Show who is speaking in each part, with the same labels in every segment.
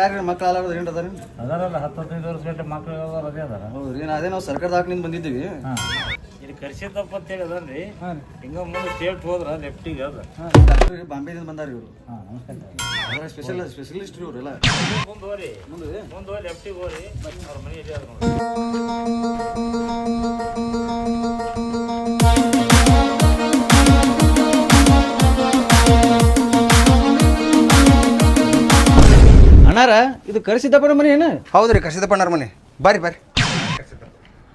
Speaker 1: ಯಾರು ಮಕ್ಳು ಆಲಾರ್ದು ಏನು ಅದಾರ?
Speaker 2: ಅದಾರಲ್ಲ ಹತ್ತು ಹದಿನೈದು ವರ್ಷ ಗಂಟೆ ಮಕ್ಳು ಅದೇ ಅದಾರ.
Speaker 1: ಹೌದ್ರಿ ನಾ ಅದೇ ನಾವು ಸರ್ಕಾರದಾಗಿನಿಂದ ಬಂದಿದ್ದೀವಿ.
Speaker 2: ಇದು ಇಲ್ಲಿ ಕರ್ಸಿದ್ದಪ್ಪ ಅಂತ ಹೇಳಿ ಅದನ್ರಿ. ಹಿಂಗ ಮುಂದೆ ಸ್ಟೇಟ್ ಹೋದ್ರ ಲೆಫ್ಟಿಗೆ ಅದ.
Speaker 1: ಡಾಕ್ಟ್ರ್ ಬಾಂಬೆದಿಂದ ಬಂದಾರ ಇವರು. ಅದರ ಸ್ಪೆಷಲ್ ಸ್ಪೆಷಲಿಸ್ಟ್ ಇವರೆಲ್ಲ.
Speaker 2: ಮುಂದೆ ಹೋರಿ.
Speaker 1: ಮುಂದೆ
Speaker 2: ಮುಂದೆ ಹೋಗಿ ಲೆಫ್ಟಿಗೆ ಹೋರಿ. ಅವ್ರ ಮನೆ ಇದೆ ಅದ ನೋಡಿ
Speaker 1: ಇದು ಕರಿಸಿದ್ದಪ್ಪನ ಮನೆ ಏನು?
Speaker 3: ಹೌದ್ರಿ ಕಸಿದಪ್ಪಣ್ಣರ ಮನೆ. ಬಾರಿ ಬರ್ರಿ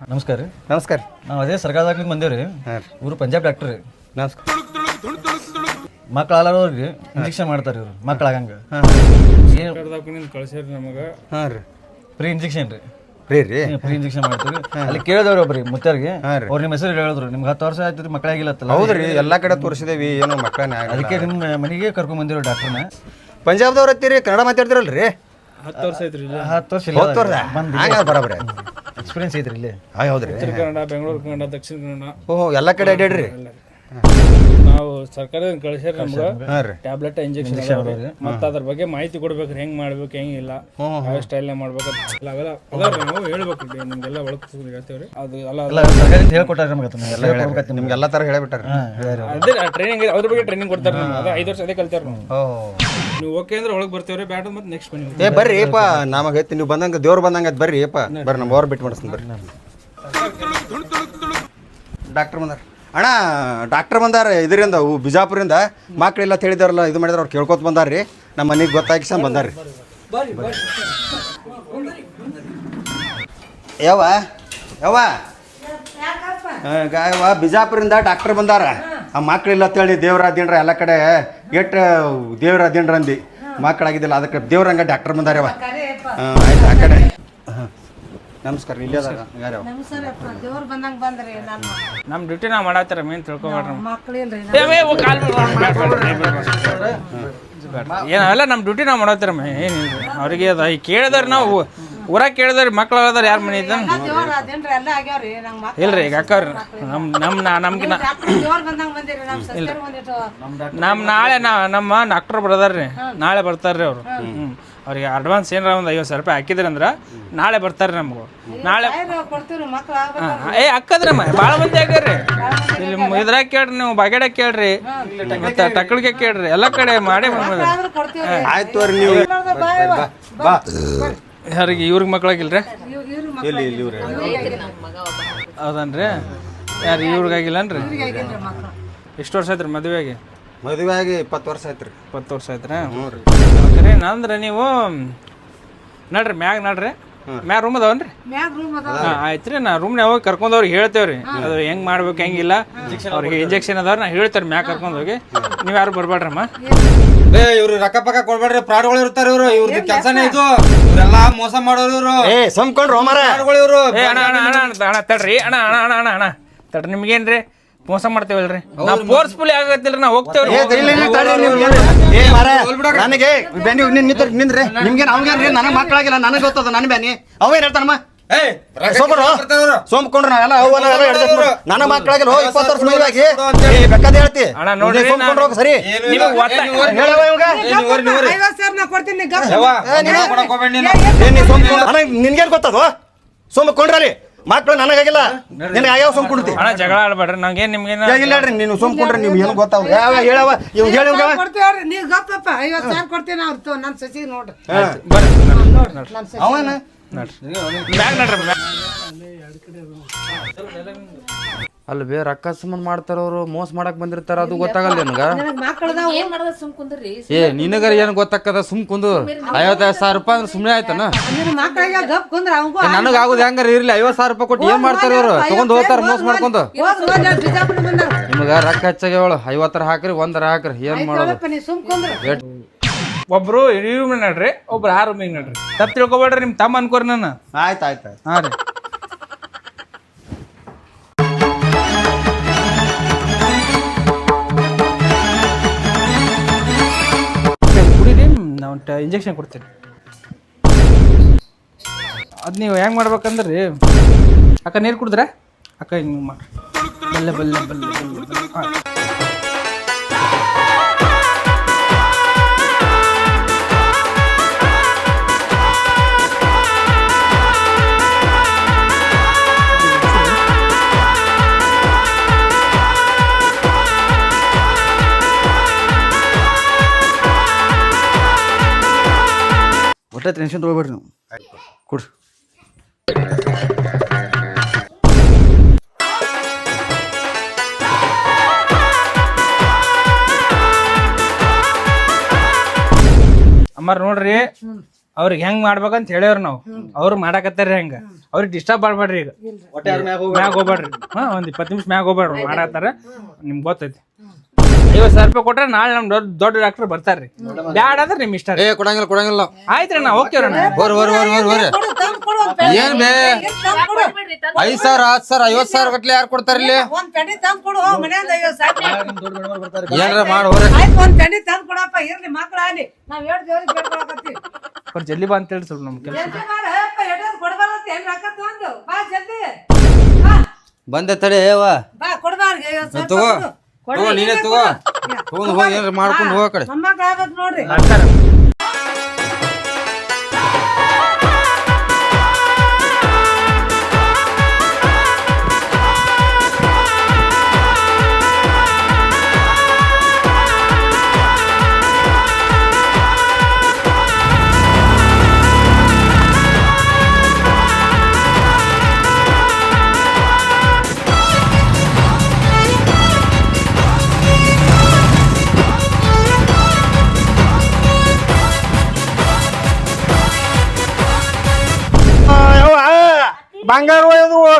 Speaker 1: ನಮಸ್ಕಾರ. ರೀ
Speaker 3: ನಮಸ್ಕಾರ.
Speaker 1: ನಾವು ಅದೇ ಸರ್ಕಾರದಾಗಿನಿಂದ ಬಂದೇವ್ರಿ.
Speaker 3: ಹಾಂ ರೀ.
Speaker 1: ಇವರು ಪಂಜಾಬ್ ಡಾಕ್ಟರ್ ರೀ.
Speaker 3: ನಮಸ್ಕಾರ.
Speaker 1: ಮಕ್ಳು ಆಲಾರ್ದವ್ರಿಗೆ ಇಂಜೆಕ್ಷನ್ ಮಾಡ್ತಾರೆ ಇವರು ಮಕ್ಕಳಾಗಂಗ ಆಗಂಗ.
Speaker 3: ಹಾಂ.
Speaker 2: ಕಳ್ಸ್ಯಾರ ನಮಗೆ.
Speaker 3: ಹಾಂ ರೀ.
Speaker 1: ಫ್ರೀ ಇಂಜೆಕ್ಷನ್ ರೀ.
Speaker 3: ರೀ ರೀ.
Speaker 1: ಫ್ರೀ ಇಂಜೆಕ್ಷನ್ ಮಾಡ್ತೀವಿ. ಅಲ್ಲಿ ಕೇಳಿದವ್ರಿ ಒಬ್ರಿ ಮುತ್ತರಿಗೆ.
Speaker 3: ಹಾಂ ರೀ.
Speaker 1: ಅವ್ರ ನಿಮ್ಮ ಹೆಸರು ಹೇಳಿದ್ರು ನಿಮ್ಗೆ ಹತ್ತು ವರ್ಷ ಆಯ್ತು ಮಕ್ಕಳಾಗಿಲ್ಲತ್ತಲ್ಲ
Speaker 3: ಹೌದ್ರಿ ಎಲ್ಲಾ ಕಡೆ ತೋರಿಸಿದೇವಿ ಏನೋ ಮಕ್ಕಳನ್ನ
Speaker 1: ಅದಕ್ಕೆ ನಿಮ್ಮ ಮನೆಗೆ ಕರ್ಕೊಂಡ್ ಬಂದಿರೋ ಡಾಕ್ಟರ್ನ
Speaker 3: ಪಂಜಾಬ್ದವ್ರು ಹತ್ತೀರಿ ಕನ್ನಡ ಮಾತಾಡ್ತಿರಲ್ರಿ?
Speaker 2: ಹತ್ತು ವರ್ಷ ಐತ್ರಿ
Speaker 1: ಹತ್ತು ವರ್ಷ
Speaker 3: ಇಲ್ಲ ಬರೋಬ್ರಿ?
Speaker 1: ಎಕ್ಸ್ಪೀರಿಯನ್ಸ್ ಐತ್ರಿ ಇಲ್ಲಿ.
Speaker 3: ಹಾಂ ಹೌದ್ರಿ.
Speaker 2: ಕನ್ನಡ ಬೆಂಗಳೂರು ಕನ್ನಡ ದಕ್ಷಿಣ ಕನ್ನಡ.
Speaker 3: ಓಹೋ ಎಲ್ಲ ಕಡೆ ಅಡ್ಯಾಡ್ರಿ
Speaker 2: ನಾವು ಸರ್ಕಾರದಿಂದ ಕಳಿಸ್ಯಾರ ನಮ್ಗೆ
Speaker 3: ಹಾಂ ರೀ.
Speaker 2: ಟ್ಯಾಬ್ಲೆಟ್ ಇಂಜೆಕ್ಷನ್ ಮತ್ತೆ ಅದ್ರ ಬಗ್ಗೆ ಮಾಹಿತಿ ಕೊಡ್ಬೇಕ್ರಿ ಹೆಂಗ್ ಮಾಡ್ಬೇಕು ಹೆಂಗ್ ಇಲ್ಲ. ಯಾವ ಸ್ಟೈಲ್ ಮಾಡ್ಬೇಕು ಅದ್- ಅವೆಲ್ಲ ಅದಾವ್ರಿ ನಾವು ಹೇಳ್ಬೇಕು ನಿಮ್ಗೆಲ್ಲ ಒಳಗ್ ಹೇಳ್ತೇವ್ರಿ. ಅದು ಅಲ್ಲ
Speaker 1: ಸರ್ಕಾರದಿಂದ ಹೇಳ್ಕೊಟ್ಟಾರ ನಮ್ಗೆ ಅದನ್ನ ಎಲ್ಲ ಹೇಳ್ಕೊಡ್ಬೇಕಂತ ನಿಮ್ಗೆ
Speaker 3: ಎಲ್ಲ ಥರ ಹೇಳಿಬಿಟ್ಟಾರ
Speaker 2: ಅದೇ ಟ್ರೈನಿಂಗ್ ಅದ್ರ ಬಗ್ಗೆ ಟ್ರೈನಿಂಗ್ ಕೊಡ್ತಾರೆ ನಮ್ಗೆ. ಅದೇ ಐದು ವರ್ಷ ಅದೇ ಕಲ್ತಾರ ನಾವು
Speaker 3: ಓ.
Speaker 2: ನೀವು ಓಕೆ ಅಂದ್ರೆ ಒಳಗೆ ಬರ್ತೀವ್ರಿ ಬ್ಯಾಟ್ ಮತ್ತೆ ನೆಕ್ಸ್ಟ್ ಬನ್ನಿ
Speaker 3: ಏ ಬರ್ರಿ ಏಪ ನಮಗೆ ಐತಿ ನೀವು ಬಂದಂಗ ದೇವ್ರು ಬಂದಂಗ ಅದ್ ಬರ್ರಿ ಏಪ ಬರ್ರಿ ನಮ್ಮ ಅವ್ರು ಬಿಟ್ಟು ಮಾಡಿಸ್ತೀನಿ ಬರ್ರಿ. ಡಾಕ್ಟರ್ ಬಂದಾರ. ಅಣ್ಣ, ಡಾಕ್ಟರ್ ಬಂದಾರ ಇದರಿಂದ ಬಿಜಾಪುರಿಂದ. ಮಕ್ಳಿಲ್ಲ ತಿಳಿದಾರಲ್ಲ ಇದು ಮಾಡಿದ್ರೆ ಅವ್ರು ಕೇಳ್ಕೊತ ಬಂದಾರ್ರಿ. ನಮ್ಮ ಮನೆಗೆ ಗೊತ್ತಾಗಿಸ ಬಂದಾರ್ರಿ. ಯಾವ ಯಾವ ಯಾವ ಬಿಜಾಪುರಿಂದ ಡಾಕ್ಟರ್ ಬಂದಾರ. ಆ ಮಕ್ಳಿಲ್ಲ ಅಂತೇಳಿ ದೇವ್ರ ಅದೇನ್ರ ಎಲ್ಲ ಕಡೆ ಎಟ್ ದೇವ್ರ ಅದೇನ್ರ ಅಂದಿ. ಮಕ್ಕಳಾಗಿದ್ದಿಲ್ಲ ಅದಕ್ಕೆ ದೇವ್ರಂಗ ಡಾಕ್ಟರ್ ಬಂದಾರ ಹಾಂ ಆಯ್ತು, ಆ ಕಡೆ. ನಮಸ್ಕಾರ ಇಲ್ಲೇ ಅದಾರ ಯಾರ್ಯಾವ
Speaker 4: ನಮಸ್ಕಾರಪ್ಪ ದೇವ್ರು ಬಂದಂಗ ಬಂದ್ರಿ ನಾನು.
Speaker 2: ನಮ್ಮ ಡ್ಯೂಟಿ ನಾವು ಮಾಡತ್ತಾರ ಮೇನ್ ತಿಳ್ಕೊಬೇಡ್ರಿ
Speaker 4: ಮಕ್ಳಿಲ್ರಿ
Speaker 2: ಏನಾವೆಲ್ಲ ನಮ್ಮ ಡ್ಯೂಟಿ ನಾವು ಮಾಡತ್ತಾರ ಏನಿಲ್ರಿ ಅವ್ರಿಗೆ ಅದ ಈಗ ಕೇಳಿದಾರೆ ನಾವು ಊರಾಗ ಕೇಳಿದಾರೆ ಮಕ್ಳು ಅದಾರ ಯಾರ ಮನೆ ಇದ್ದ
Speaker 4: ದೇವ್ರ ಅದೇನ್ರಿ ಎಲ್ಲ ಆಗ್ಯಾವ್ರಿ ನಂಗ್ ಮಕ್ಳು
Speaker 2: ಇಲ್ರಿ ಈಗ ಅಕ್ಕವ್ರಿ ನಮ್ಮ ನಮ್ಮ ನಾ- ನಮ್ಗೆ ನಾ-
Speaker 4: ದೇವ್ರ ಬಂದಂಗ ಬಂದಿರಿ ನಮ್ ಸಸ್ಯರ್ ಬಂದಿಟ್ಟು
Speaker 2: ನಮ್ಮ ನಾಳೆ ನಾ ನಮ್ಮ ಡಾಕ್ಟರ್ ಬರ್ದಾರ್ರಿ ನಾಳೆ ಬರ್ತಾರ್ರಿ ಅವ್ರು. ಹ್ಞೂ ಅವ್ರಿಗೆ ಅಡ್ವಾನ್ಸ್ ಏನಾರ ಒಂದು ಐವತ್ತು ಸಾವಿರ ರೂಪಾಯಿ ಹಾಕಿದ್ರಿ ಅಂದ್ರೆ ನಾಳೆ ಬರ್ತಾರೆ ನಮ್ಗೆ. ನಾಳೆ ಏ ಅಕ್ಕದ್ರಮ್ಮ ಭಾಳ ಮಂದಿ ಆಗ್ಯಾರ್ರಿ. ಇಲ್ಲಿ ಇದ್ರಾಗ ಕೇಳ್ರಿ ನೀವು ಬಾಗೇಡ ಕೇಳ್ರಿ. ಮತ್ತೆ ಟಕ್ಕಳಿಗೆ ಕೇಳ್ರಿ ಎಲ್ಲ ಕಡೆ ಮಾಡಿ
Speaker 3: ಆಯ್ತು ಅವ್ರಿ ನೀವು.
Speaker 4: ಬಾ ಇವ.
Speaker 3: ಬಾ.
Speaker 2: ಯಾರಿಗೆ ಇವ್ರಿಗೆ ಮಕ್ಳಾಗಿಲ್ರಿ?
Speaker 4: ಇವ್- ಇವ್ರು
Speaker 3: ಎಲ್ಲಿ ಇಲ್ಲಿ ಇವ್ರಿ?
Speaker 2: ಹೌದನ್ರಿ? ಯಾರು ಇವ್ರಿಗಾಗಿಲ್ಲನ್ರಿ? ಎಷ್ಟು ವರ್ಷ ಆಯ್ತು ಮದುವೆಗೆ?
Speaker 3: ಮದುವೆ ಆಗಿ ಇಪ್ಪತ್ತು ವರ್ಷ ಆಯ್ತು ರೀ
Speaker 2: ಇಪ್ಪತ್ತು ವರ್ಷ ಆಯ್ತ್ರಿ?
Speaker 3: ಹ್ಞೂ ರೀ.
Speaker 2: ನಂದ್ರೆ ಅಂದ್ರೆ ನೀವು ನಡ್ರಿ ಮ್ಯಾಗ ನಡ್ರಿ. ಮ್ಯಾಗ ರೂಮ್ ಅದಾವನ್
Speaker 4: ರೀ ರೂಮ್ ಆಯ್ತು
Speaker 2: ರೀ. ಆಯ್ತ್ರಿ. ನಾ ರೂಮ್ನ ಯಾವಾಗ ಕರ್ಕೊಂಡು ಅವ್ರಿಗೆ ಹೇಳ್ತೇವ್ರಿ. ಅದು ಹೆಂಗ್ ಮಾಡ್ಬೇಕು ಹೆಂಗಿಲ್ಲ. ಅವ್ರಿಗೆ ಇಂಜೆಕ್ಷನ್ ಅದಾವ್ರಿ ನಾ ಹೇಳ್ತೇವೆ ಮ್ಯಾಗ ಕರ್ಕೊಂಡು ಹೋಗಿ. ನೀವು ಯಾರು ಬರ್ಬೇಡ್ರಮ್ಮ
Speaker 5: ಏ ಇವ್ರು ರೊಕ್ಕ ಪಕ್ಕ ಕೊಡ್ಬೇಡ್ರಿ ಪ್ರಾಡ್ಗಳು ಇರ್ತಾರೆ ಇವ್ರು. ಇವ್ರದ್ದು ಕೆಲಸನೇ ಇದು. ಇವರೆಲ್ಲ ಮೋಸ ಮಾಡೋರು ಇವ್ರು.
Speaker 3: ಏ ಸಂಕೊಂಡ್ರು ಮಾರ
Speaker 5: ಪ್ರಾಡ್ಗಳು ಇವ್ರು.
Speaker 2: ಏ ಅಣ್ಣ ಅಣ್ಣ ಅಣ್ಣ ಅಣ್ಣ ತಡ್ರಿ. ಅಣ್ಣ ಅಣ್ಣ ಅಣ್ಣ ಅಣ್ಣ ಅಣ್ಣ. ತಡ್ರಿ ನಿಮ್ಗೇನ್ರಿ? ಮೋಸ ಮಾಡ್ತೇವಲ್ರಿ? ನಾವು ಫೋರ್ಸ್ಫುಲ್ ಆಗತ್ತಿಲ್ರಿ ನಾವು ಹೋಗ್ತೇವ್ರಿ
Speaker 3: ನನಗೆ ಬೆನ್ನಿ ನಿನ್ ನಿಂತ್ರಿ ನಿಂದ್ರಿ ನಿಮ್ಗೇನು ಅವ್ಗೇನ್ರಿ ನನಗೆ ಮಕ್ಕಳಾಗಿಲ್ಲ ನನಗೆ ಗೊತ್ತದ ನನ್ನ ಬೆನ್ನಿ. ಅವೇನು ಹೇಳ್ತಾನಮ್ಮ. ಸೋಮ್ಕೊಂಡ್ರು ಅವೆಲ್ಲ ಎಲ್ಲ ಹಿಡ್ದು ನನ್ನ ಮಕ್ಕಳಾಗಿಲ್ಲ ಹೋಗಿ ಇಪ್ಪತ್ತು ವರ್ಷ ಬೇಕಾದ ಹೇಳ್ತಿ.
Speaker 2: ಅಣ್ಣ ನೋಡ್ರಿ
Speaker 3: ನೀ ಸರಿ?
Speaker 5: ಏನು ಇಲ್ಲ.
Speaker 2: ನಿಮಗೆ ಒತ್ತ
Speaker 5: ಏ, ನೀವು ಹೋಗ್ರಿ.
Speaker 3: ಹೇಳವ ಇವಾಗ?
Speaker 5: ಏ, ನೀವು ಹೋಗ್ರಿ, ನೀವು ಹೋಗ್ರಿ.
Speaker 4: ಐವತ್ತು ಸಾವಿರ ನಾ ಕೊಡ್ತೀನಿ ಗಪ್.
Speaker 5: ಯವ್ವ, ರೊಕ್ಕ ಕೊಡಕ್ ಹೋಗ್ಬೇಡ ನೀನು.
Speaker 3: ಏ ನೀ ಸೋಮ್ಕೊಂಡು ಗೊತ್ತದು? ಸೋಮ್ಕೊಂಡ್ರಲ್ಲಿ ಮಕ್ಕಳು ನನಗಾಗಿಲ್ಲ. ನಿನಗೆ ಯಾವ ಸೋಮ್ಕೊಂಡ್ತಿ
Speaker 2: ಅಣ್ಣ ಜಗಳ ಆಡ್ಬೇಡ್ರಿ ನಂಗೆ ನಿಮ್ಗೆ
Speaker 3: ಇಲ್ಲ ಹೇಳ್ರಿ ನೀನು ಕುಡ್ರಿ ನೀವು ಏನು ಗೊತ್ತಾವ? ಯಾವ ಹೇಳವ? ಇವ್ ಹೇಳಿ ಇವ್ಗ.
Speaker 4: ಕೊಡ್ತೀವ್ರಿ ನೀವ್ ಗೊತ್ತಪ್ಪ ಐವತ್ತು ಸಾವಿರ ಕೊಡ್ತೀನಿ ಅವ್ರು ನನ್ ನನ್ನ ಸಸಿ ನೋಡ್ರಿ.
Speaker 2: ಬರ್ರಿ
Speaker 4: ಸಸಿ
Speaker 3: ಅವನ?
Speaker 2: ನೋಡ್ರಿ. ನಡ್ರಿ ಮ್ಯಾಗ
Speaker 6: ಅಲ್ಲ ಬೇ ರೊಕ್ಕ ಸುಮ್ಮನೆ ಮಾಡ್ತಾರ ಅವ್ರು ಮೋಸ ಮಾಡಕ್ ಬಂದಿರ್ತಾರ ಅದು ಗೊತ್ತಾಗಲ್ಲ ನಿನಗ.
Speaker 4: ನನಗೆ ಮಕ್ಕಳದಾವ
Speaker 7: ಏನ್ ಮಾಡದ ಸುಮ್ ಕುಂದ್ರಿ.
Speaker 6: ಏ ನಿನಗರ ಏನ್ ಗೊತ್ತಾಕದ ಸುಮ್ ಕುಂದು. ಐವತ್ತೈದು ಸಾವಿರ ರೂಪಾಯಿ ಅಂದ್ರೆ ಸುಮ್ನೆ ಆಯ್ತನ?
Speaker 4: ನಿನ್ನ ಮಕ್ಕಳಿಗೆ ಗಪ್ ಕುಂದ್ರ ಅವಂಗೂ
Speaker 6: ನನಗ ಆಗುದ ಹೆಂಗಾರ ಇರ್ಲಿ ಐವತ್ ಸಾವಿರ ರೂಪಾಯಿ ಕೊಟ್ಟು ಏನ್ ಮಾಡ್ತಾರ ಇವ್ರು? ತಗೊಂಡ್ ಹೋಗ್ತಾರ ಮೋಸ ಮಾಡ್ಕೊಂಡು. ನಿಮಗ ರೊಕ್ಕ ಹೆಚ್ಚಾಗ್ಯಾವಳು ಐವತ್ತರ ಹಾಕ್ರಿ ಒಂದರ ಹಾಕ್ರಿ ಏನ್ ಮಾಡೋದು?
Speaker 2: ಒಬ್ರು ಇಡೀ ರೂಮ್ ನಡ್ರಿ ಒಬ್ರು ಆ ರೂಮಿಗೆ ನಡ್ರಿ. ತಪ್ಪು ತಿಳ್ಕೊಬೇಡ್ರಿ ನಿಮ್ ತಮ್ಮ ಅನ್ಕೋರಿ ನಾನು
Speaker 3: ಆಯ್ತು ಆಯ್ತು ಆಯ್ತು.
Speaker 2: ಹಾ ರೀ. ಕುಡೀರಿ ಟ ಇಂಜೆಕ್ಷನ್ ಕೊಡ್ತೀನಿ. ಅದು ನೀವು ಹೆಂಗೆ ಮಾಡ್ಬೇಕಂದ್ರಿ? ಅಕ್ಕ ನೀರು ಕುಡಿದ್ರೆ? ಅಕ್ಕ ಹಿಂಗೆ ಮಾಡಿ ಬಲ್ಲೆ ಬಲ್ಲೆ ಬಲ್ಲೆ ಬಲ್ಲೆ.
Speaker 1: ಒಟ್ಟೆ ಟೆನ್ಷನ್ ತೊಗೊಬೇಡ್ರಿ ನೀವು. ಕೊಡ್ರಿ
Speaker 2: ಅಮ್ಮಾರ್ ನೋಡ್ರಿ ಅವ್ರಿಗೆ ಹೆಂಗ್ ಮಾಡ್ಬೇಕಂತ ಹೇಳ್ಯವ್ರ ನಾವು. ಅವ್ರು ಮಾಡಾಕತ್ತಾರ ಹೆಂಗ. ಅವ್ರಿಗೆ ಡಿಸ್ಟರ್ಬ್ ಮಾಡ್ಬೇಡ್ರಿ ಈಗ. ಮ್ಯಾಗ ಹೋಗ್ಬೇಡ್ರಿ? ಹಾ ಒಂದ್ ಇಪ್ಪತ್ತು ನಿಮಿಷ ಮ್ಯಾಗ ಹೋಗ್ಬೇಡ್ರಿ. ಮಾಡಾಕತ್ತಾರ ನಿಮ್ಗೆ ಗೊತ್ತೈತಿ. ಐವತ್ತು ಸಾವಿರ ರೂಪಾಯಿ ಕೊಟ್ರೆ ನಾಳೆ ನಮ್ ದೊಡ್ಡ ದೊಡ್ಡ ಡಾಕ್ಟರ್ ಬರ್ತಾರ್ರಿ. ಬ್ಯಾಡ ಅಂದ್ರೆ ನಿಮ್ ಇಷ್ಟ
Speaker 5: ಏ ಕೊಡಂಗಿಲ್ಲ ಕೊಡಂಗಿಲ್ಲ
Speaker 2: ಆಯ್ತ್ರಿ ನಾ ಹೋಗ್ತೇವ್ರಿ
Speaker 4: ಪೆಟ್ಟಿ.
Speaker 5: ಏನ್ ಬೇ? ಐದ್ ಸಾವಿರ ಹತ್ ಸಾವಿರ ಐವತ್ ಸಾವಿರ ಗಟ್ಲೆ ಯಾರು ಕೊಡ್ತಾರ ಇಲ್ಲಿ? ಏನ್ರ ಮಾಡಿ
Speaker 2: ಜಲ್ದಿ ಬಾ ಅಂತ ಹೇಳಿ ಸ್ವಲ್ಪ ನಮ್ ಕೆಲಸ.
Speaker 5: ಬಂದೆ ತಡೆ ಏವಾ
Speaker 4: ಬಾ ಕೊಡ್ಬಾರ್ಗೆ
Speaker 5: ತಗೋ. ತಗೋ ನೀನೇ ತಗೋ. ತಗೊಂಡ್ ಹೋಗಿ ಏನ್ರ ಮಾಡ್ಕೊಂಡು ಹೋಗ ಕಡೆ.
Speaker 4: ನೋಡ್ರಿ.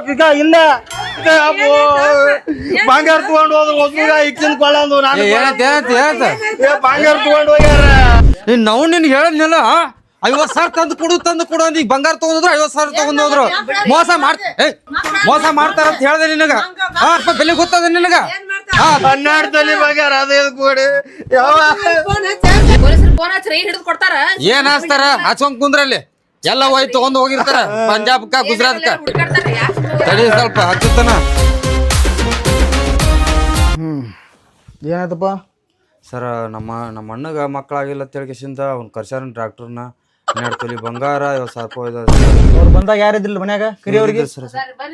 Speaker 3: ಒಯ್ದು ಇಲ್ಲ. ಬಂಗಾರ ತಗೊಂಡು ಹೋದ್ರು ಒಬ್ಬಗ ಇಕ್ಕಿನ ಕೊಳ್ಳಂದು ನಾನು
Speaker 5: ಏನಂತ ಏನಂತ ಏನಂತ
Speaker 3: ಏ, ಬಂಗಾರ ತಗೊಂಡು ಹೋಗ್ಯಾರ.
Speaker 5: ನೀನ್ ನಾವು ನಿನ್ ಹೇಳಿದ್ನಲ್ಲ? ಐವತ್ ಸಾವಿರ ತಂದು ಕೊಡು ತಂದು ಕೊಡು ನೀ ಈಗ ಬಂಗಾರ ತಗೊಂಡ್ರು ಐವತ್ ಸಾವಿರ ತಗೊಂಡ್ ಹೋದ್ರು. ಮೋಸ ಮಾಡ್ ಏ ಮೋಸ ಮಾಡ್ತಾರ ಅಂತ ಹೇಳ್ದೆ ನಿನಗ. ಹಾ ಅಪ್ಪ ಬೆಲೆ ಗೊತ್ತದ ನಿನಗ? ಹಾ.
Speaker 3: ಹನ್ನೆರಡು ತಲೆ ಬಂಗಾರ ಅದೇ ಕೊಡಿ. ಯಾವ
Speaker 7: ಪೊಲೀಸರು ಫೋನ್ ಹಚ್ಚ್ರಿ ಹಿಡಿದು ಕೊಡ್ತಾರ?
Speaker 5: ಏನ್ ಹಾಸ್ತಾರ ಹಚ್ಕೊಂಡ್ ಕುಂದ್ರಲ್ಲಿ. ಎಲ್ಲ ಹೋಯ್ ತಗೊಂಡ್ ಹೋಗಿರ್ತಾರ. ಪಂಜಾಬ್ಕ ಗುಜರಾತ್ಕ.
Speaker 7: ಹುಡುಕಾಡ್ತಾರ? ಯಾಕೆ
Speaker 5: ತಡಿ ಸ್ವಲ್ಪ ಹಚ್ಚುತ್ತಾನ.
Speaker 1: ಏನಾಯ್ತಪ್ಪ?
Speaker 6: ಸರ್ ನಮ್ಮ ನಮ್ಮ ಅಣ್ಣಗ ಮಕ್ಕಳಾಗಿಲ್ಲ ಅಂತ ಹೇಳ್ಕೇಸಿಂದ ಅವ್ನು ಕರ್ಸ್ಯಾರ ಡಾಕ್ಟರ್ನ ಹನ್ನೆರಡು ತೊಲಿ ಬಂಗಾರ ಇವಾಗ ಸಾಕು
Speaker 1: ಅವ್ರು ಬಂದಾಗ ಯಾರಿದ್ದಿಲ್ಲ ಮನ್ಯಾಗ? ಕಿರಿಯವ್ರಿಗೆ?
Speaker 6: ಸರ್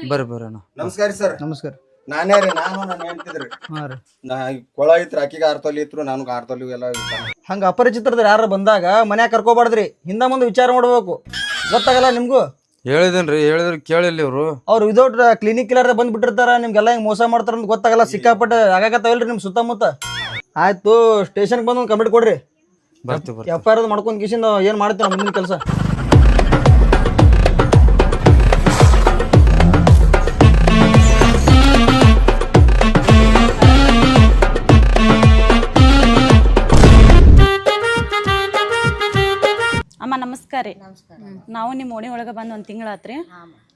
Speaker 6: ಬರ್ರಿ ಬರ್ರಿ ಅಣ್ಣ.
Speaker 3: ನಮಸ್ಕಾರ ಸರ್.
Speaker 1: ನಮಸ್ಕಾರ.
Speaker 3: ನಾನೇ ರೀ? ನಾನು ನಾನು ಹೇಳ್ತಿದ್ರಿ
Speaker 1: ಹಾಂ ರೀ.
Speaker 3: ನಾ ಕೊಳ ಐತ್ರಿ ಆಕಿಗೆ ಆರ್ ತೊಲಿ ಇತ್ರು ನನಗೆ ಆರ್ ತೊಲಿ ಎಲ್ಲ ಹಂಗ
Speaker 1: ಹಂಗೆ ಅಪರಿಚಿತರದ್ರ ಯಾರು ಬಂದಾಗ ಮನ್ಯಾಗ ಕರ್ಕೋಬಾರ್ದ್ರಿ. ಹಿಂದ ಮುಂದೆ ವಿಚಾರ ಮಾಡ್ಬೇಕು. ಗೊತ್ತಾಗಲ್ಲ ನಿಮ್ಗೂ?
Speaker 5: ಹೇಳಿದೇನ್ರಿ ಹೇಳಿದ್ರು ಕೇಳಿಲ್ಲ ಇವ್ರು.
Speaker 1: ಅವ್ರು ವಿದೌಟ್ ಕ್ಲಿನಿಕ್ ಇಲ್ಲಾರ ಬಂದ್ ಬಿಟ್ಟಿರ್ತಾರ ನಿಮ್ಗೆಲ್ಲ ಹಿಂಗೆ ಮೋಸ ಮಾಡ್ತಾರ ಅಂತ ಗೊತ್ತಾಗಲ್ಲ ಸಿಕ್ಕಾಪಟ್ಟೆ ಆಗಾಕತ್ತಾವಲ್ರಿ ನಿಮ್ ಸುತ್ತಮುತ್ತ. ಆಯ್ತು ಸ್ಟೇಷನ್ಗೆ ಬಂದು ಒಂದು ಕಂಪ್ಲೇಂಟ್ ಕೊಡ್ರಿ.
Speaker 5: ಬರ್ತೀವಿ ಬರ್ತೀವಿ.
Speaker 1: ಎಫ್ ಐ ಆರ್ ಮಾಡ್ಕೊಂಡ್ ಕಿಶಿಂದ ಏನು ಮಾಡ್ತೀವಿ ಮುಂದಿನ ಕೆಲಸ.
Speaker 8: ರೀ. ನಾವು ನಿಮ್ಮ ಓಣಿ ಒಳಗೆ ಬಂದು ಒಂದು ತಿಂಗಳಾತ್ರಿ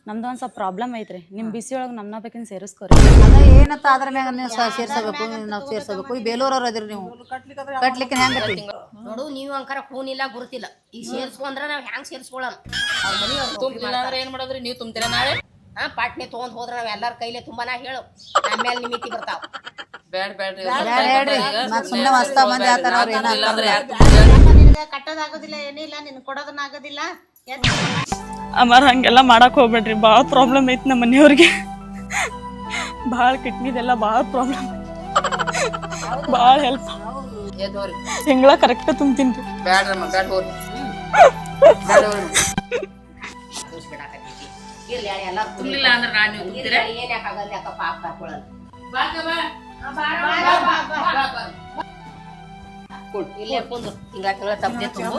Speaker 8: ನಮ್ದು ಒಂದು ಸ್ವಲ್ಪ ಪ್ರಾಬ್ಲಮ್ ಐತ್ರಿ. ನಿಮ್ಮ ಬಿಸಿ ಒಳಗೆ ನಮ್ನ ಬೇಕಿನ ಸೇರಿಸ್ಕೊರಿ.
Speaker 9: ಅದ ಏನತ್ತ ಅದ್ರ ಮ್ಯಾಗ ನೀವು ಸ- ಸೇರ್ಸಬೇಕು ನಾವು ಸೇರ್ಸಬೇಕು. ಈ ಬೇಲೂರವ್ರು ಅದಿರಿ ನೀವು. ಕಟ್ಲಿಕ್ಕೆ ಹೆಂಗತಿ
Speaker 7: ನೋಡು ನೀವು ಅಂಕಾರ ಫೋನ್ ಇಲ್ಲ ಗುರುತಿಲ್ಲ. ಈಗ ಸೇರ್ಸ್ಕೊಂಡ್ರ ನಾವ್ ಹ್ಯಾಂಗ್ ಸೇರಿಸ್ಕೊಳ್ಳೋಣ ತುಂಬಿಲ್ಲ ಅಂದ್ರೆ ಏನ್ ಮಾಡೋದ್ರಿ? ನೀವು ತುಂಬ್ತೀರ ನಾಳೆ ಹಾ ಪಾಟ್ನೆ ತಗೊಂಡ್ ಹೋದ್ರ ನಾವ್ ಎಲ್ಲಾರ ಕೈಲೇ ತುಂಬಾನ ಹೇಳು. ಆಮೇಲೆ ನಿಮಿತಿ ಬರ್ತಾವ. ಬೇಡ ಬೇಡ್ರಿ
Speaker 9: ಹೇಳ್ರಿ ಮಸ್ತಾ ಸುಮ್ಮನೆ ಮಸ್ತ ಮಂದಿ ಆತರ ಅವ್ರು ಏನ
Speaker 7: ಕಟ್ಟೋದಾಗೋದಿಲ್ಲ ಏನಿಲ್ಲ ನಿನ್ ಕೊಡೋದನ್ನ ಆಗೋದಿಲ್ಲ
Speaker 8: ಅಮ್ಮಾರ ಹಂಗೆಲ್ಲ ಮಾಡಕ್ ಹೋಗ್ಬೇಡ್ರಿ. ಭಾಳ ಪ್ರಾಬ್ಲಮ್ ಐತಿ ನಮ್ಮ ಮನೆಯವ್ರಿಗೆ. ಭಾಳ ಕಿಡ್ನಿದೆಲ್ಲ ಭಾಳ ಪ್ರಾಬ್ಲಮ್ ಭಾಳ ಹೆಲ್ಪ್ ತಿಂಗಳ ಕರೆಕ್ಟ್ ತುಂಬ್ತೀನಿ.
Speaker 7: ಇರ್ಲಿ ಎಲ್ಲ ತುಂಬಿಲ್ಲ ಅಂದ್ರೆ ನಾನು ಏನ್ ಯಾಕಾಗಲ್ಲ ಯಾಕಪ್ಪ ಪಾಪ ಹಾಕೊಳ್ಳಲ್ಲ ಇಲ್ಲೇ ಕುಂದ್ರು ತಿಂಗಳ ತಿಂಗಳ ತಪ್ಪದೆ ತುಂಬು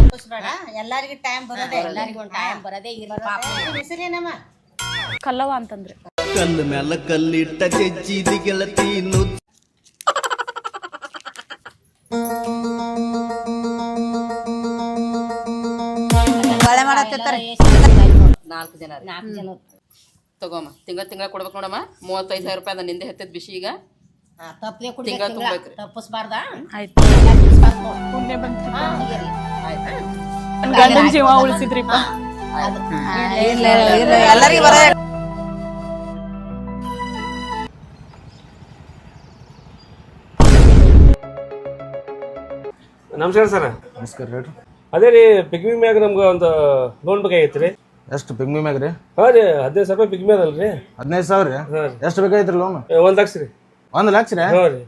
Speaker 7: ತಪ್ಪಿಸ್ಬೇಡ. ಎಲ್ಲರಿಗೂ ಟೈಮ್ ಬರೋದೇ ಎಲ್ಲರಿಗೂ ಒಂದು ಟೈಮ್ ಬರೋದೇ ಇರ್ಲಿ. ಪಾಪ. ಹೆಸರೇನಮ್ಮ?
Speaker 8: ಕಲ್ಲವ ಅಂತಂದ್ರೆ.
Speaker 10: ಕಲ್ಲು ಮ್ಯಾಲ ಕಲ್ಲಿಟ್ಟ ಜಜ್ಜಿದಿ ಗೆಳತಿ ನುಚ್ಚ
Speaker 9: ಬಾಳೆ ಮಾಡತ್ತಿರ್ತಾರೆ.
Speaker 7: ನಾಲ್ಕು ಜನ ನಾಲ್ಕು ಜನ. ತಗೋಮ್ಮ. ತಿಂಗಳ ತಿಂಗಳ ಕೊಡ್ಬೇಕು ನೋಡಮ್ಮ. ಮೂವತ್ತೈದು ಸಾವಿರ ರೂಪಾಯಿ ಅದ ನಿಂದೆ ಹೆತ್ತದ ತಿಂಗಳ ತಪ್ಪಿಸ್ಬಾರ್ದ?
Speaker 8: ಆಯ್ತು. ಬಂತ್ರಿ ನನ್ ಗಂಡನ ಜೀವ ಉಳಿಸಿದ್ರಿಪ್ಪ.
Speaker 9: ಇಲ್ಲ ಇಲ್ಲ ಎಲ್ಲರಿಗೂ ಬರ
Speaker 11: ನಮಸ್ಕಾರ ಸರ್.
Speaker 1: ನಮಸ್ಕಾರ ಹೇಳ್ರಿ.
Speaker 11: ಅದೇ ರೀ ಪಿಗ್ಮಿ ಮ್ಯಾಗ ನಮ್ಗೆ ಒಂದು ಲೋನ್ ಬೇಕಾಗಿತ್ತು ರೀ
Speaker 1: ಎಷ್ಟು ಪಿಗ್ಮಿ ಮ್ಯಾಗ ರೀ?
Speaker 11: ಹಾಂ ರೀ ಹದಿನೈದು ಸಾವಿರ ರೂಪಾಯಿ ಪಿಗ್ಮಿ ಅದಲ್ರಿ ರೀ
Speaker 1: ಹದಿನೈದು ಸಾವಿರ ರೀ? ಎಷ್ಟು ಬೇಕಾಗಿತ್ರಿ ಲೋನ್?
Speaker 11: ಒಂದು ಲಕ್ಷ ರೀ.
Speaker 1: ಒಂದು ಲಕ್ಷ ರೀ?
Speaker 11: ಹ್ಞೂ ರೀ.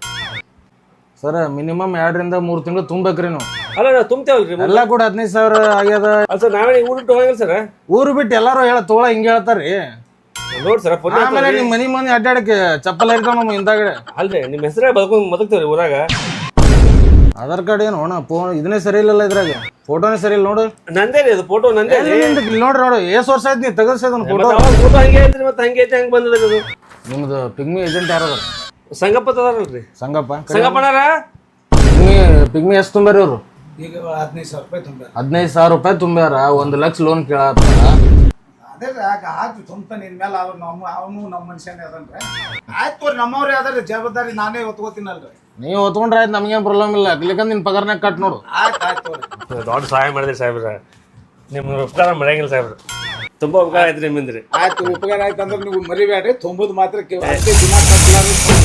Speaker 1: ಸರ್ ಮಿನಿಮಮ್ ಎರಡರಿಂದ ಮೂರು ತಿಂಗಳು ತುಂಬೇಕ್ರಿ ನೀವು.
Speaker 11: ಅಲ್ಲ ನಾವು ತುಂಬ್ತೇವಲ್ರಿ
Speaker 1: ಎಲ್ಲ ಕೂಡ ಹದಿನೈದು ಸಾವಿರ ಆಗ್ಯದ.
Speaker 11: ಅಲ್ಲ ಸರ್ ನಾವೇ ಊರು ಬಿಟ್ಟು ಹೋಗಿಲ್ಲ ಸರ್?
Speaker 1: ಊರು ಬಿಟ್ಟು ಎಲ್ಲಾರು ಹೇಳ ತೋಳ ಹಿಂಗ ಹೇಳ್ತಾರ್ರಿ.
Speaker 11: ನೋಡಿ ಸರ್ ಪುಣ್ಯ
Speaker 1: ಆಮೇಲೆ ನಿಮ್ ಮನಿ ಮನಿ ಅಡ್ಡಾಡಕ್ಕೆ ಚಪ್ಪಲ್ ಇರ್ತಾವ ನಮ್ಮ ಹಿಂದಾಗಡೆ.
Speaker 11: ಅಲ್ರಿ ನಿಮ್ಮ ಹೆಸರೇ ಬದುಕೊಂಡು ಬದುಕ್ತೇವ್ರಿ ಊರಾಗ.
Speaker 1: ಆಧಾರ್ ಕಾರ್ಡ್ ಏನು? ಅಣ್ಣ ಫೋನ್ ಇದನ್ನೇ ಸರಿ ಇಲ್ಲಲ್ಲ ಇದ್ರಾಗ. ಫೋಟೋನೇ ಸರಿ ಇಲ್ಲ ನೋಡು.
Speaker 11: ನಂದೇ ರೀ ಅದು ಫೋಟೋ ನಂದೇ ರೀ.
Speaker 1: ಎಲ್ಲಿ ಇಲ್ಲಿ ನೋಡ್ರಿ ನೋಡು ಏಸ್ ವರ್ಷ ಆಯ್ತು ನೀವು ತೆಗಸ್ಸದ ಫೋಟೋ.
Speaker 11: ಫೋಟೋ ಹಂಗೆ ಐತ್ರಿ ಮತ್ತೆ ಹಂಗೆ ಐತೆ ಹಂಗೆ ಬಂದದ ಅದು.
Speaker 1: ನಿಮ್ದು ಪಿಗ್ಮಿ ಏಜೆಂಟ್ ಯಾರದ
Speaker 11: ಸಂಗಪ್ಪ ತದಾರಲ್ರಿ
Speaker 1: ಸಂಗಪ್ಪ
Speaker 11: ಸಂಗಪ್ಪನಾರ
Speaker 1: ಪಿಗ್ಮಿ ಪಿಗ್ಮಿ ಎಷ್ಟು ತುಂಬ್ಯಾರ ಅವರು
Speaker 12: ಈಗ ಹದಿನೈದು ಸಾವಿರ ರೂಪಾಯಿ ತುಂಬ
Speaker 1: ಹದಿನೈದು ಸಾವಿರ ರೂಪಾಯಿ ತುಂಬ್ಯಾರ ಒಂದು ಲಕ್ಷ ಲೋನ್ ಕೇಳತ್ತಾರ
Speaker 12: ಅದೇ ಆಗ ಆಯ್ತು ತುಂಬ್ತಾನೆ ಇನ್ಮೇಲೆ ಅವ್ರು ನಮ್ಮ ಅವನು ನಮ್ಮ ಮನುಷ್ಯನೇ ಅದನ್ರಿ. ಆಯ್ತು ತೋರಿ ನಮ್ಮವ್ರೇ ಅದಾರಿ ಜವಾಬ್ದಾರಿ ನಾನೇ ಹೊತ್ಕೋತೀನಲ್ರಿ.
Speaker 1: ನೀವು ಹೊತ್ಕೊಂಡ್ರೆ ಆಯ್ತು ನಮಗೇನು ಪ್ರಾಬ್ಲಮ್ ಇಲ್ಲ. ಇಲ್ಲಿಕಂದ್ ನಿನ್ ಪಗಾರನಾಗ ಕಟ್ ನೋಡು.
Speaker 12: ಆಯ್ತು ಆಯ್ತು
Speaker 11: ದೊಡ್ಡ ಸಹಾಯ ಮಾಡಿದ್ರಿ ಸಾಹೇಬ್ರ. ನಿಮ್ಮ ಉಪಕಾರ ಮಾಡಂಗಿಲ್ಲ ಸಾಹೇಬ್ರ. ತುಂಬಾ ಉಪಕಾರ ಆಯ್ತು ನಿಮ್ಮಿಂದ್ರಿ.
Speaker 12: ಆಯ್ತು ಉಪಕಾರ ಆಯ್ತು ಅಂದ್ರೆ ನೀವು ಮರಿಬೇಡ್ರಿ ತುಂಬುದು ಮಾತ್ರ ದಿನ ಕಟ್ಲಾರ್ದು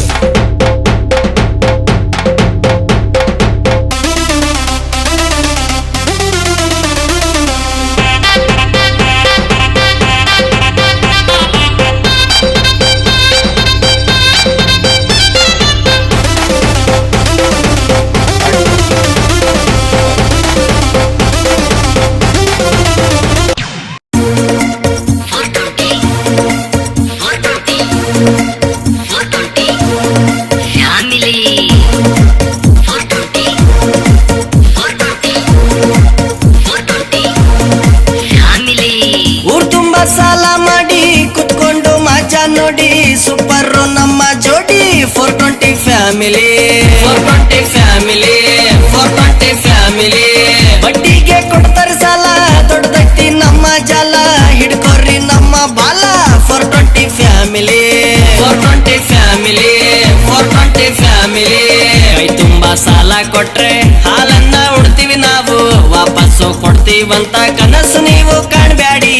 Speaker 13: ಕೊಟ್ರೆ ಹಾಲನ್ನ ಉಡ್ತೀವಿ ನಾವು. ವಾಪಸ್ಸು ಕೊಡ್ತೀವಂತ ಕನಸು ನೀವು ಕಾಣ್ಬ್ಯಾಡಿ.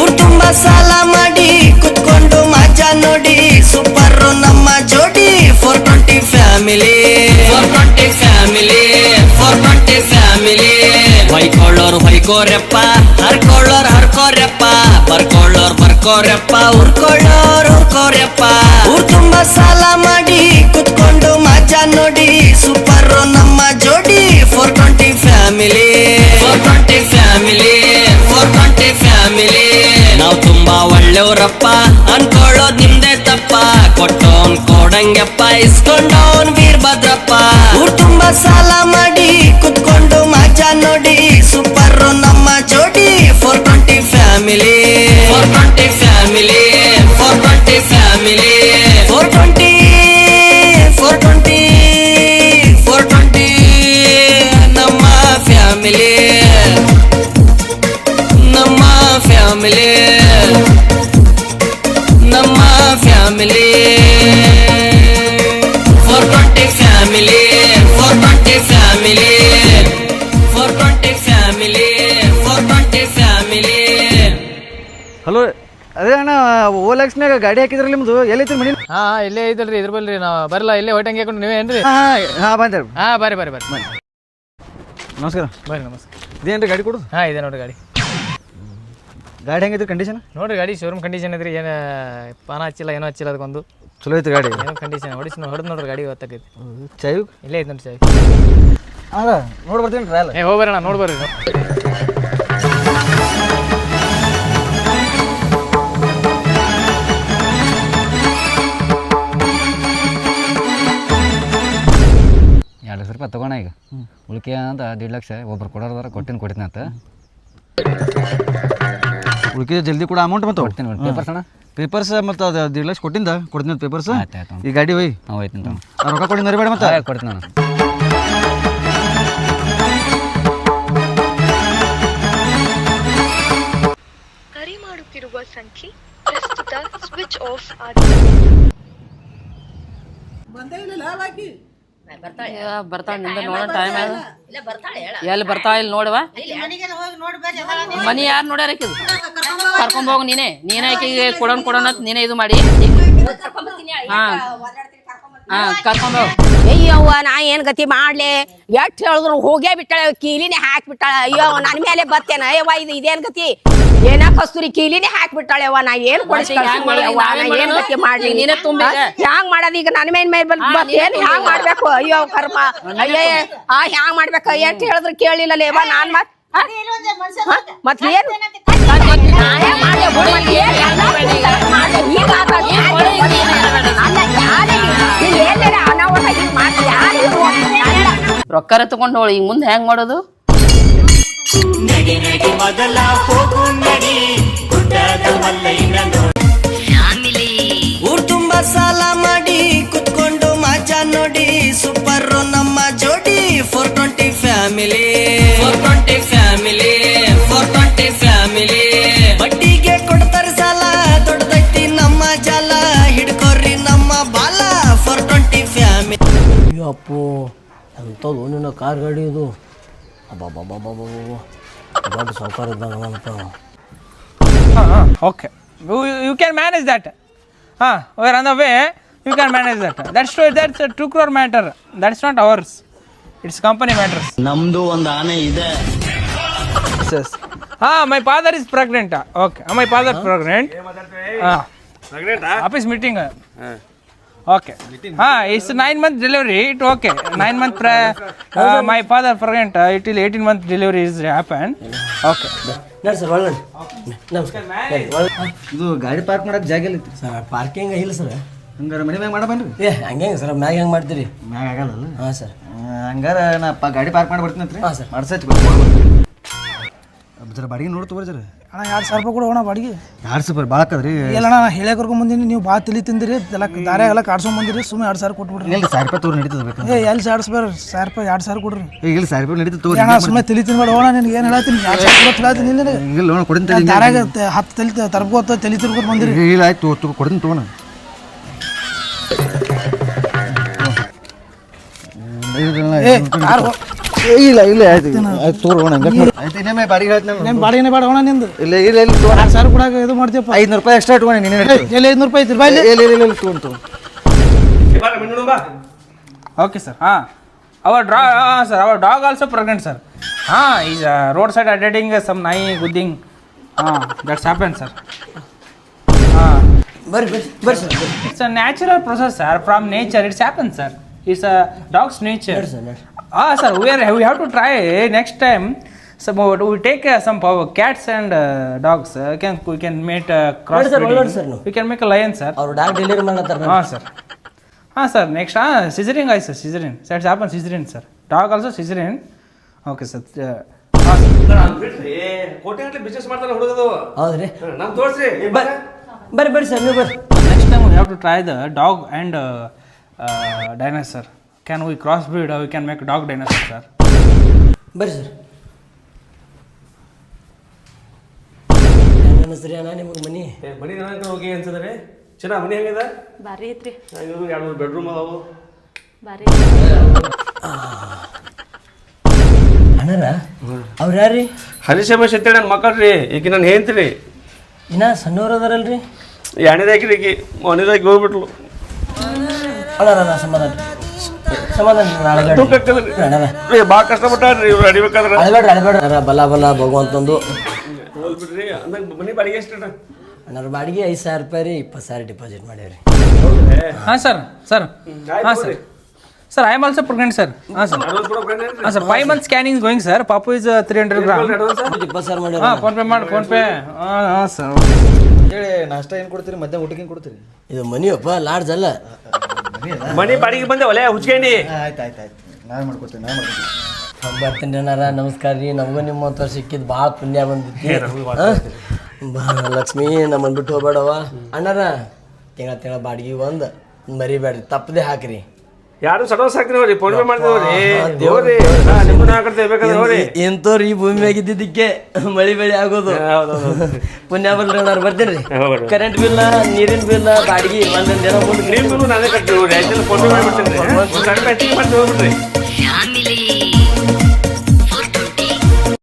Speaker 13: ಊರ್ ತುಂಬಾ ಸಾಲ ಮಾಡಿ, ಕುತ್ಕೊಂಡು ಮಜಾ ನೋಡಿ. ಸೂಪರ್ ನಮ್ಮ ಜೋಡಿ four twenty family four twenty family four twenty family ಹೊಯ್ಕೊಳ್ಳೋರು ಹೊಯ್ಕೋರ್ಯಪ್ಪ ಹರ್ಕೊಳ್ಳೋರ್ ಹರ್ಕೋರ್ಯಪ್ಪ ಬರ್ಕೊಳ್ಳೋರ್ ಬರ್ಕೋರ್ಯಪ್ಪ ಉರ್ಕೊಳ್ಳೋರು ಉರ್ಕೋರ್ಯಪ್ಪ ಊರ್ ತುಂಬಾ ಸಾಲ ಮಾಡಿ, ಕುತ್ಕೊಂಡು ಮಜಾ ನೋಡಿ ಸೂಪರ್ ನಮ್ಮ ಜೋಡಿ. Four twenty family four twenty family four twenty family ನಾವು ತುಂಬಾ ಒಳ್ಳೆಯವರಪ್ಪ ಅನ್ಕೊಳ್ಳೋದ್ ನಿಮ್ದೇ ತಪ್ಪ. ಕೊಟ್ಟೋನ್ ಕೊಡಂಗಪ್ಪ, ಇಸ್ಕೊಂಡೋನ್ ವೀರಭದ್ರಪ್ಪ ಊರ್ ತುಂಬಾ ಸಾಲ ಮಾಡಿ, ಕುತ್ಕೊಂಡು ಮಜಾ ನೋಡಿ ಸೂಪರ್ ನಮ್ಮ ಜೋಡಿ. Four twenty family four twenty family For contact family For contact family. For contact family For contact family.
Speaker 1: Hello ಅದೇ ಅಣ್ಣ ಓಲಾಕ್ಸ್ನಾಗ ಗಾಡಿ ಹಾಕಿದ್ರಲ್ಲ ನಿಮ್ದು? ಎಲ್ಲೈತಿ ಮನಿ?
Speaker 2: ಹಾ ಇಲ್ಲೇ ಐತಲ್ರಿ ಇದ್ರ ಬಲ್ರಿ ನಾವು ಬರಲ್ಲ ಇಲ್ಲೇ ಹೊಟ್ಟಂಗೆ ಹಾಕೊಂಡು ನೀವೇ ಏನ್ರಿ?
Speaker 1: ಹಾ ಹಾ ಬಂದೆ.
Speaker 2: ಹಾ ಬರ್ರಿ ಬರ್ರಿ ಬರ್ರಿ.
Speaker 1: ನಮಸ್ಕಾರ.
Speaker 2: ಬರ್ರಿ ನಮಸ್ಕಾರ.
Speaker 1: ಇದೇನ್ರಿ ಗಾಡಿ ಕೊಡುದು?
Speaker 2: ಹಾ ಇದೆ ನೋಡ್ರಿ ಗಾಡಿ.
Speaker 1: ಗಾಡಿ ಹೆಂಗೈತ್ರಿ ಕಂಡೀಷನ್
Speaker 2: ನೋಡ್ರಿ ಗಾಡಿ ಶೋರೂಮ್ ಕಂಡೀಷನ್ ಇದ್ರಿ ಏನ ಪಾನ ಹಚ್ಚಿಲ್ಲ ಏನೋ ಹಚ್ಚಿಲ್ಲ ಅದಕ್ಕೊಂದು
Speaker 1: ಚಲೋ ಐತೆ ಗಾಡಿ.
Speaker 2: ಏನೋ ಕಂಡೀಷನ್ ಹೊಡಿಸಿ ಹೊಡೆದ್ ನೋಡ್ರಿ ಗಾಡಿ ಗೊತ್ತಾಗೈತಿ
Speaker 1: ಚೈವ್
Speaker 2: ಇಲ್ಲೇ ಐತೆ ನೋಡಿ ಚೈವ್
Speaker 1: ಅದ ನೋಡಿ ಬರ್ತೀನಿ ಟ್ರಯಲ್
Speaker 2: ಏ ಹೋಗ್ಬರೋಣ ನೋಡಿ ಬರ್ರಿ
Speaker 14: ಎರಡು ಲಕ್ಷ ರೂಪಾಯಿ ತಗೋಣ ಈಗ. ಉಳಿಕೆ ಅಂತ ದೇಡ್ ಲಕ್ಷ ಒಬ್ರು ಕೊಡೋದಾರ ಕೊಟ್ಟಿನ ಕೊಡ್ತೀನಿ ಅಂತ.
Speaker 1: ಉಳ್ಕಿದ ಜಲ್ದಿ ಕೂಡ ಅಮೌಂಟ್ ಮತ್ತೆ
Speaker 14: ಕೊಡ್ತೀನಿ ಪೇಪರ್ಸ್ ಅಣ್ಣ?
Speaker 1: ಪೇಪರ್ಸ್ ಮತ್ತು ಅದು ಎರಡು ಲಕ್ಷ ಕೊಟ್ಟಿಂದ? ಕೊಡ್ತೀನಿ ಪೇಪರ್ಸ್ ಈ ಗಾಡಿ ಹೋಯ್
Speaker 14: ನಾವು ಹೋಯ್ತೀನಿ ತಗೋ
Speaker 1: ಆ ರೊಕ್ಕ ಕೊಡಿ ಮರಿಬೇಡ ಮತ್ತೆ.
Speaker 14: ಕೊಡ್ತೀನಿ ನಾನು
Speaker 15: ಕರೆ ಮಾಡುತ್ತಿರುವ ಸಂಖ್ಯೆ ಪ್ರಸ್ತುತ ಸ್ವಿಚ್ ಆಫ್ ಆಗಿದೆ.
Speaker 9: ಬರ್ತಾಳೆ. ನಿಂದ ನೋಡೋ ಟೈಮ್
Speaker 7: ಇಲ್ಲ ಬರ್ತಾಳೆ ಹೇಳ.
Speaker 9: ಎಲ್ಲಿ ಬರ್ತಾ ಇಲ್ಲಿ ನೋಡುವ. ಮನಿ ಯಾರು ನೋಡ್ಯಾರ ಕರ್ಕೊಂಡ್ ಹೋಗು ನೀನೇ. ನೀನೇ ಆಕಿಗೆ ಕೊಡೋಣ ಕೊಡೋಣ ಅಂತ ನೀನೇ ಇದು ಮಾಡಿ. ಹಾ. ಹಾ ಕರ್ಕೊಂಡ್ ಹೋಗು.
Speaker 7: ಅಯ್ಯವ್ವ ನಾ ಏನ್ ಗತಿ ಮಾಡ್ಲಿ? ಎಷ್ಟ್ ಹೇಳಿದ್ರು ಹೋಗೇ ಬಿಟ್ಟಾಳ ಕೀಲಿನೇ ಹಾಕ್ಬಿಟ್ಟಾಳ. ಅಯ್ಯೋ ನನ್ ಮೇಲೆ ಬತ್ತೇನ? ಅಯ್ಯವ್ವ ಇದು ಇದೇನ್ ಗತಿ? ಏನ ಕಸ್ತೂರಿ ಕೀಲಿನೇ ಹಾಕ್ಬಿಟ್ಟಾಳೆವ ನಾ ಏನ್ ಕೊಡಿಸಿ
Speaker 9: ಮತ್ತೆ ಹ್ಯಾಂಗ್ ಮಾಡೋದು? ನಾವೇನ್
Speaker 7: ಏನ್? ಗತಿ ಮಾಡ್ಲಿ?
Speaker 9: ನೀನೇ ತುಂಬ
Speaker 7: ಹ್ಯಾಂಗ್ ಮಾಡೋದ್? ಈಗ ನನ್ ಮೇಲೆ ಮೇಲೆ ಏನ್ ಹ್ಯಾಂಗ್
Speaker 9: ಈಗ.
Speaker 7: ಮಾಡ್ಬೇಕು? ಅಯ್ಯೋ ಕರ್ಮ. ಅಯ್ಯ ಆ ಹ್ಯಾಂಗ್ ಮಾಡ್ಬೇಕು? ಎಷ್ಟ್ ಹೇಳಿದ್ರು ಕೇಳಿಲ್ಲ ಲೇವ ನಾನ್? ಮತ್ತ್ ಏನ್.
Speaker 9: ರೊಕ್ಕರ ತಗೊಂಡ್ ಹೋಳಿ ಈಗ ಮುಂದೆ ಹೆಂಗ್ ಮಾಡೋದು
Speaker 13: ಊರ್ ತುಂಬಾ ಸಾಲ ಮಾಡಿ ಕುತ್ಕೊಂಡು ಮಜಾ ನೋಡಿ ಸೂಪರ್ ನಮ್ಮ ಜೋಡಿ ಫೋರ್ ಟ್ವೆಂಟಿ ಫ್ಯಾಮಿಲಿ
Speaker 16: ಅಪ್ಪು ಎಂಥದ್ದು ನಿನ್ನ ಕಾರ್ ಗಾಡಿ ಇದು ಅಬ್ಬಬ್ಬಬ್ಬಬ್ಬಬ್ಬ ದೊಡ್ಡ ಸಾವುಕಾರ ಇದ್ದಂಗೆ ಅಂತ
Speaker 2: okay. You can manage that ಹಾಂ where on the way you can manage that that's that's two crore matter that's not ours it's company matters
Speaker 10: ನಮ್ದು ಒಂದು ಆನೆ ಇದೆ.
Speaker 2: ಹಾಂ my father is pregnant okay my father pregnant ಹಾಂ. Office meeting okay ಹಾಂ it's nine month delivery it okay nine month ಪ್ರ my father pregnant it will eighteen month delivery is happen okay
Speaker 1: ಇದು ಗಾಡಿ ಪಾರ್ಕ್ ಮಾಡಕ್ಕೆ ಜಾಗ ಇಲ್ಲ
Speaker 16: sir parking ಇಲ್ಲ sir
Speaker 1: ಹಂಗಾರೆ ಮನೆ ಮ್ಯಾಗ ಮಾಡಬನ್ರಿ
Speaker 16: ಏ ಹಂಗೆ ಸರ್ ಮ್ಯಾಗ ಹೆಂಗೆ ಮಾಡ್ತೀರಿ?
Speaker 1: ಮ್ಯಾಗ ಆಗಲ್ಲ
Speaker 16: ಹಾಂ ಸರ್
Speaker 1: ಹಂಗಾರ ನಾ ಪ ಗಾಡಿ ಪಾರ್ಕ್ ಮಾಡಿ ಬರ್ತೀನಿ
Speaker 16: ಹಾಂ ಸರ್
Speaker 1: ಮಾಡ್ಸೈತಿ ಜರ ಬಾಡಿಗೆ ನೋಡಿ ತಗೋರಿ ಜರ.
Speaker 12: ಅಣ್ಣ ಎರಡು ಸಾವಿರ ರೂಪಾಯಿ ಕೊಡೋಣ ಬಾಡಿಗೆ.
Speaker 1: ಎರಡು ಸಾವಿರ ಭಾಳ ಆಕದ್ರಿ.
Speaker 12: ಇಲ್ಲ ಅಣ್ಣ ನಾ ಹೇಳೇ ಕರ್ಕೊಂಡ್ ಬಂದೀನಿ ನೀವು ಭಾಳ ತಿಳಿ ತಿಂದಿರಿ ಎಲ್ಲ ದಾರ ಎಲ್ಲ ಕಾಡ್ಸ್ಕೊಂಡ್ ಬಂದಿರಿ ಸುಮ್ಮನೆ ಎರಡು ಸಾವಿರ ಕೊಟ್ಬಿಡ್ರಿ.
Speaker 1: ಇಲ್ಲ ಸಾವಿರ ರೂಪಾಯಿ ತೋರಿ ನಡೀತದ ಬೇಕು
Speaker 12: ಏ ಎಲ್ಲಿ ಸಾವಿರ ಸಾವಿರ ಸಾವಿರ ರೂಪಾಯಿ ಎರಡು ಸಾವಿರ ಕೊಡ್ರಿ.
Speaker 1: ಈಗ ಇಲ್ಲಿ ಸಾವಿರ ರೂಪಾಯಿ ನಡೀತದೆ
Speaker 12: ತೋರಿ ಅಣ್ಣ ಸುಮ್ಮನೆ ತಿಳಿ ತಿನ್ಬೇಡ ಹೋಣ ನಿನಗೆ ಏನು ಹೇಳ್ತೀನಿ ಎರಡು ಸಾವಿರ ರೂಪಾಯಿ ಹೇಳ್ತೀನಿ ಇಲ್ಲ
Speaker 1: ಇಲ್ಲ ನೋಡ ಕೊಡಿನ
Speaker 12: ದಾರ್ಯಾಗ ತ- ಹತ್ತು ತಲಿ ತರ್ಬೋತ ತಲಿ ತಿರ್ಬೋದು ಬಂದಿರಿ.
Speaker 1: ಇಲ್ಲ ಆಯ್ತು ತೋ ಕೊಡಿನ ತಗೋಣ.
Speaker 12: ಏ ಕಾರ್
Speaker 1: ಇಲ್ಲ ಇಲ್ಲ ಐದು ಐದು ತೋರೋಣ ಅಂತ
Speaker 12: ಇದೆ ನೇಮೇ ಬಾರಿ ರತ್ನ ನಿಂದು.
Speaker 1: ಇಲ್ಲ ಇಲ್ಲ
Speaker 12: 6000 ಇದು ಮಾಡ್ತೀಪ
Speaker 1: 500 ರೂಪಾಯಿ ಎಕ್ಸ್ಟ್ರಾ ಇಟ್ಕೋನಿ
Speaker 12: ನಿನ್ನ 500 ರೂಪಾಯಿ ಇತಿ ಬೈಲ್ಲ ಇಲ್ಲ.
Speaker 1: ಇಲ್ಲ
Speaker 2: ಓಕೆ ಸರ್ ಹಾ. ಡ್ರಾ ಡಾ ಸರ್ ಅವ ಡಾಗ್ ಆಲ್ಸೋ प्रेग्नेंट ಸರ್. ಹಾ ಇ ರೋಡ್ ಸೈಡ್ ಅಟ್ಟಿಂಗ್ ಸಮ್ ನೈ ಗುದಿಂಗ್
Speaker 16: ಹಾಂ ದಟ್ ಹ್ಯಾಪನ್ಸ್ ಸರ್ ಹಾ.
Speaker 2: ಬರ್ ಬರ್ sir. It's natural process sir from nature it's happens sir is dogs
Speaker 16: nature sir sir
Speaker 2: Ah, sir we are we have to try next time. Some we take some power cats and dogs uh, dogs. Uh, can cross can make uh, cross
Speaker 16: sir, ಒಳ್ಳೆ sir ನೀವು.
Speaker 2: We can make a lion, sir.
Speaker 16: ಅವ್ರು dog delivery ಮಾಡತ್ತಾರ
Speaker 2: ಹಾಂ sir ಹಾಂ sir next ಹಾಂ caesarean ಆಯ್ತು sir caesarean ಸೆಟ್ಸ್ open caesarean sir dog also caesarean okay sir
Speaker 11: ಕೋಟೆ ಗಂಟೆ ಬಿಸ್ನೆಸ್ ಮಾಡ್ತಾನೆ ಹುಡುಗದು
Speaker 16: ಹೌದ್ರಿ.
Speaker 11: ನಮ್ ತೋರ್ಸ್ರಿ
Speaker 16: ಬರ್ರಿ ಬರ್ರಿ ಸರ್ ನೀವು ಬರ್ರಿ.
Speaker 2: Next time we have to try the dog and dinosaur can we cross breed we can make dog dinosaur sir
Speaker 16: ಬರ್ರಿ ಸರ್. ಅನಿಸ್ರಿ ಅಣ್ಣ ನಿಮಗೆ ಮನಿ.
Speaker 11: ಮನಿ ನನಗೆ ಹೋಗಿ ಅನ್ಸದ್ರಿ? ಚೆನ್ನ ಮನಿ ಹೆಂಗಿದೆ?
Speaker 8: ಬಾರಿ ಐತ್ರಿ.
Speaker 11: ಇವರು ಎರಡು ಮೂರು ಬೆಡ್ರೂಮ್ ಅದಾವು
Speaker 8: ಬಾರಿ
Speaker 16: ಅಣ್ಣರ ಅವ್ರು ಯಾರ್ರಿ?
Speaker 11: ಹರಿಶಮ ಶೆಟ್ಟಿ ನನ್ನ ರೀ ಈಗ ನಾನು ಹೇಳ್ತೀನಿ
Speaker 16: ಇನ್ನ ಸಣ್ಣವ್ರು ಅದಾರಲ್ರಿ?
Speaker 11: ಎರಡನೇದಾಗಿ ಈಕಿ ಮೊನ್ನೆದಾಗಿ ಹೋಗ್ಬಿಟ್ಲು.
Speaker 16: ಅಲ್ಲ ಸಮಾಧಾನ. ಸಮಾಧಾನ
Speaker 11: ಭಾಳ ಕಷ್ಟಪಟ್ಟಾರ್ರಿ ಇವ್ರು ಅಡಿಬೇಕಾದ್ರೆ
Speaker 16: ಬಲ ಬಲ ಭಗವಂತಂದು.
Speaker 11: ಅಂದಂಗೆ ಮನಿ ಬಾಡಿಗೆ ಎಷ್ಟು
Speaker 16: ಅಣ್ಣರ ಬಾಡಿಗೆ ಐದು ಸಾವಿರ ರೂಪಾಯಿ ರೀ ಇಪ್ಪತ್ತು ಸಾವಿರ ಡಿಪಾಸಿಟ್ ಮಾಡ್ಯಾರಿ
Speaker 2: ಹಾಂ ಸರ್ ಸರ್ ಹಾಂ sir sir I am also pregnant sir ಹಾಂ ಸರ್ ಹಾಂ sir five month scanning going sir ಪಾಪು ಇಸ್ ತ್ರೀ ಹಂಡ್ರೆಡ್ ಗ್ರಾಮ್
Speaker 16: ಇಪ್ಪತ್ತು ಸಾವಿರ ಮಾಡಿ
Speaker 2: ಹಾಂ ಫೋನ್ಪೇ ಮಾಡಿ ಫೋನ್ಪೇ ಹಾಂ ಹಾಂ ಸರ್
Speaker 1: ಹೇಳಿ ನಾಷ್ಟ ಏನು ಕೊಡ್ತೀರಿ? ಮಧ್ಯಾಹ್ನ ಊಟಕ್ಕೆ ಏನು ಕೊಡ್ತೀರಿ?
Speaker 16: ಇದು ಮನಿಯಪ್ಪ ಲಾಡ್ಜ್ ಅಲ್ಲ.
Speaker 11: ಮನಿ ಬಾಡಿಗೆ ಬಂದೆ ಒಲೆ ಹುಚ್ಕೊಂಡಿ
Speaker 1: ಆಯ್ತು ಆಯ್ತು ಆಯ್ತು. ನಾನು ಮಾಡ್ಕೊತೀನಿ
Speaker 16: ನಾನು ಮಾಡ್ಕೊತೀನಿ ನಮಸ್ಕಾರ ರೀ. ನಮಗೂ ನಿಮ್ಮ ಹತ್ರ ಸಿಕ್ಕಿದ್ದು ಭಾಳ ಪುಣ್ಯ ಬಂದಿತ್ತು. ಬಾ ಲಕ್ಷ್ಮಿ ನಮ್ಮನ್ನು ಬಿಟ್ಟು ಹೋಗ್ಬೇಡವ ಅಣ್ಣಾರ ತಿಂಗಳ ತಿಂಗಳ ಬಾಡಿಗೆ ಒಂದು ಮರಿಬೇಡ್ರಿ. ತಪ್ಪದೆ ಹಾಕ್ರಿ.
Speaker 11: ಯಾರು ಸಡೋಸ್ ಸಾಕ್ತೀನಿ ರೀ ಫೋನ್ ಪೇ ಮಾಡ್ತೀವ್ರಿ
Speaker 16: ಹಾ,
Speaker 11: ದೇವ್ರಿ. ನಿಮ್ಮನ್ನ ಬೇಕಾದ್ರೆ ಹೋಗ್ರಿ
Speaker 16: ಎಂತೋರ್ ಈ ಭೂಮಿ ಮ್ಯಾಗ ಇದ್ದಿದ್ದಕ್ಕೆ ಮಳಿ ಬೆಳಿ ಆಗೋದು? ಪುಣ್ಯ ಬರ್ರಿ ನಾನು ಬರ್ತೀನಿ ರೀ ಕರೆಂಟ್ ಬಿಲ್ ನೀರಿನ ಬಿಲ್ ಬಾಡಿಗೆ ಒಂದೊಂದು ದಿನ ಮುಂದೆ
Speaker 11: ನಿಮ್ಮ ನಾನೇ ಕಟ್ಟಿ ಫೋನ್ ಪೇ ಮಾಡ್ಬಿಡ್ತೀನಿ ರೀ.